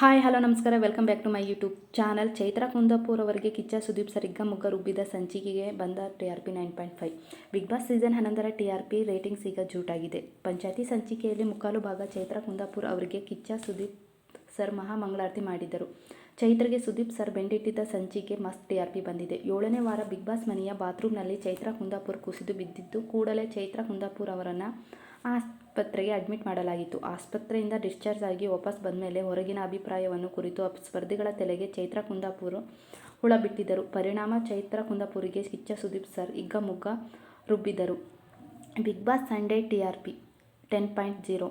Hi, hello, ನಮಸ್ಕಾರ. Welcome back to my YouTube channel. Chaitra Kundapur ಅವರಿಗೆ Kichcha Sudeep sir ಹಿಗ್ಗ ಮುಗ್ಗ ರುಬ್ಬಿದ ಸಂಚಿಕೆಗೆ ಬಂದ T R P nine point five. Bigg Boss season ಹನ್ನೊಂದರ ಟಿ ಆರ್ ಪಿ ರೇಟಿಂಗ್ಸ್ ಈಗ ಜೂಟಾಗಿದೆ. ಪಂಚಾಯತಿ ಸಂಚಿಕೆಯಲ್ಲಿ ಮುಕ್ಕಾಲು ಭಾಗ ಚೈತ್ರ ಕುಂದಾಪುರ್ ಅವರಿಗೆ ಕಿಚ್ಚ ಸುದೀಪ್ ಸರ್ ಮಹಾ ಮಂಗಳಾರತಿ ಮಾಡಿದ್ದರು ಚೈತ್ರಗೆ ಸುದೀಪ್ ಸರ್ ಬೆಂಡಿಟ್ಟಿದ್ದ ಸಂಚಿಕೆ ಮಸ್ತ್ ಟಿ ಆರ್ ಪಿ ಬಂದಿದೆ. ಏಳನೇ ವಾರ ಬಿಗ್ ಬಾಸ್ ಮನೆಯ ಬಾತ್ರೂಮ್ನಲ್ಲಿ ಚೈತ್ರ ಕುಂದಾಪುರ್ ಕುಸಿದು ಬಿದ್ದಿದ್ದು, ಕೂಡಲೇ ಚೈತ್ರ ಕುಂದಾಪುರ್ ಅವರನ್ನು ಆಸ್ಪತ್ರೆಗೆ ಅಡ್ಮಿಟ್ ಮಾಡಲಾಗಿತ್ತು. ಆಸ್ಪತ್ರೆಯಿಂದ ಡಿಸ್ಚಾರ್ಜ್ ಆಗಿ ವಾಪಸ್ ಬಂದಮೇಲೆ ಹೊರಗಿನ ಅಭಿಪ್ರಾಯವನ್ನು ಕುರಿತು ಸ್ಪರ್ಧಿಗಳ ತಲೆಗೆ ಚೈತ್ರ ಕುಂದಾಪುರ ಹುಳ ಬಿಟ್ಟಿದ್ದರು. ಪರಿಣಾಮ ಚೈತ್ರ ಕುಂದಾಪುರಿಗೆ ಕಿಚ್ಚ ಸುದೀಪ್ ಸರ್ ಹಿಗ್ಗಮುಗ್ಗ ರುಬ್ಬಿದರು Bigg Boss Sunday T R P ten point zero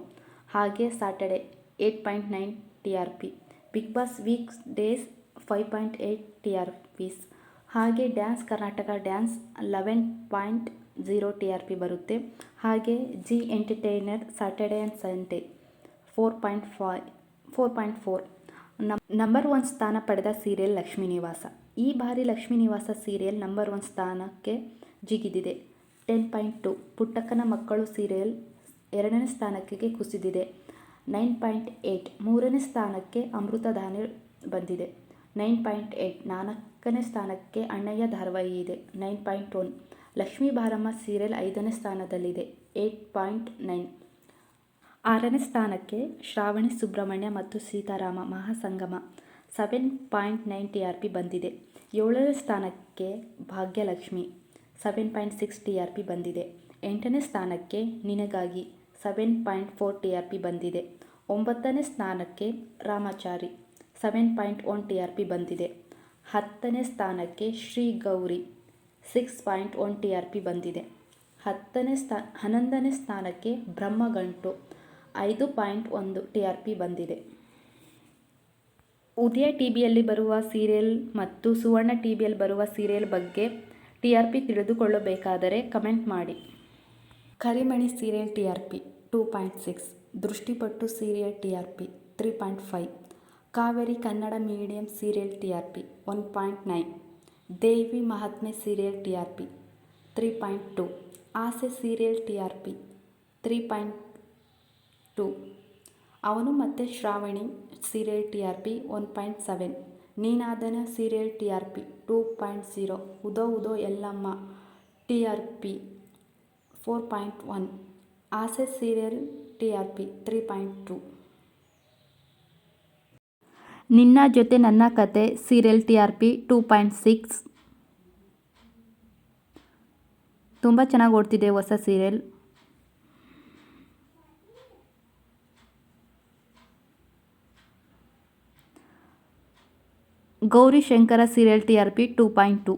ಹಾಗೆ Saturday eight point nine T R P Bigg Boss weekdays five point eight T R Ps ಹಾಗೆ dance Karnataka dance eleven point zero T R P ಬರುತ್ತೆ. ಹಾಗೆ Zee entertainer Saturday and Sunday four point five four point four ನಮ್ number one ಸ್ಥಾನ ಪಡೆದ serial Lakshmi ನಿವಾಸ. ಈ ಬಾರಿ ಲಕ್ಷ್ಮೀ ನಿವಾಸ ಸೀರಿಯಲ್ ನಂಬರ್ ಒನ್ ಸ್ಥಾನಕ್ಕೆ ಜಿಗಿದಿದೆ. ಟೆನ್ ಪಾಯಿಂಟ್ ಟು ಪುಟ್ಟಕ್ಕನ ಮಕ್ಕಳು ಸೀರಿಯಲ್ ಎರಡನೇ ಸ್ಥಾನಕ್ಕೆ ಕುಸಿದಿದೆ. ನೈನ್ ಪಾಯಿಂಟ್ ಏಯ್ಟ್ ಮೂರನೇ ಸ್ಥಾನಕ್ಕೆ ಅಮೃತಧಾನ್ಯ ಬಂದಿದೆ. ನೈನ್ ಪಾಯಿಂಟ್ ಏಯ್ಟ್ ನಾಲ್ಕನೇ ಸ್ಥಾನಕ್ಕೆ ಅಣ್ಣಯ್ಯ ಧಾರವಾಹಿ ಇದೆ. ನೈನ್ ಪಾಯಿಂಟ್ ಒನ್ ಲಕ್ಷ್ಮೀ ಬಾರಮ್ಮ ಸೀರಿಯಲ್ ಐದನೇ ಸ್ಥಾನದಲ್ಲಿದೆ ಏಯ್ಟ್ ಪಾಯಿಂಟ್ ನೈನ್. ಆರನೇ ಸ್ಥಾನಕ್ಕೆ ಶ್ರಾವಣಿ ಸುಬ್ರಹ್ಮಣ್ಯ ಮತ್ತು Seetharama Mahasangama, seven point nine T R P ಬಂದಿದೆ. ಏಳನೇ ಸ್ಥಾನಕ್ಕೆ Bhagyalakshmi, seven point six T R P ಬಂದಿದೆ. ಎಂಟನೇ ಸ್ಥಾನಕ್ಕೆ Ninagagi, seven point four T R P ಬಂದಿದೆ. ಒಂಬತ್ತನೇ ಸ್ಥಾನಕ್ಕೆ Ramachari, seven point one T R P ಬಂದಿದೆ. ಹತ್ತನೇ ಸ್ಥಾನಕ್ಕೆ Shri Gauri six point one T R P ಬಂದಿದೆ. ಹತ್ತನೇ ಸ್ಥಾ, ಹನ್ನೊಂದನೇ ಸ್ಥಾನಕ್ಕೆ ಬ್ರಹ್ಮಗಂಟು ಐದು ಪಾಯಿಂಟ್ ಒಂದು ಟಿ ಆರ್ ಪಿ ಬಂದಿದೆ. ಉದಯ ಟಿ ವಿಯಲ್ಲಿ ಬರುವ ಸೀರಿಯಲ್ ಮತ್ತು ಸುವರ್ಣ ಟಿ ವಿಯಲ್ಲಿ ಬರುವ ಸೀರಿಯಲ್ ಬಗ್ಗೆ ಟಿ ಆರ್ ಪಿ ತಿಳಿದುಕೊಳ್ಳಬೇಕಾದರೆ ಕಮೆಂಟ್ ಮಾಡಿ. Karimani serial T R P two point six, Drishtipattu serial T R P three point five, Kaveri Kannada medium serial T R P one point nine. Devi Mahatme serial T R P three point two Aase serial T R P three point two ಅವನು ಮತ್ತು Shravani serial T R P one point seven ನೀನಾದನ serial T R P two point zero Udho Udho Yellamma T R P four point one Aase serial T R P three point two ನಿನ್ನ ಜೊತೆ ನನ್ನ ಕತೆ, serial T R P two point six. ತುಂಬ ಚೆನ್ನಾಗಿ ಓಡ್ತಿದೆ ಹೊಸ serial. Gauri Shankara serial T R P two point two.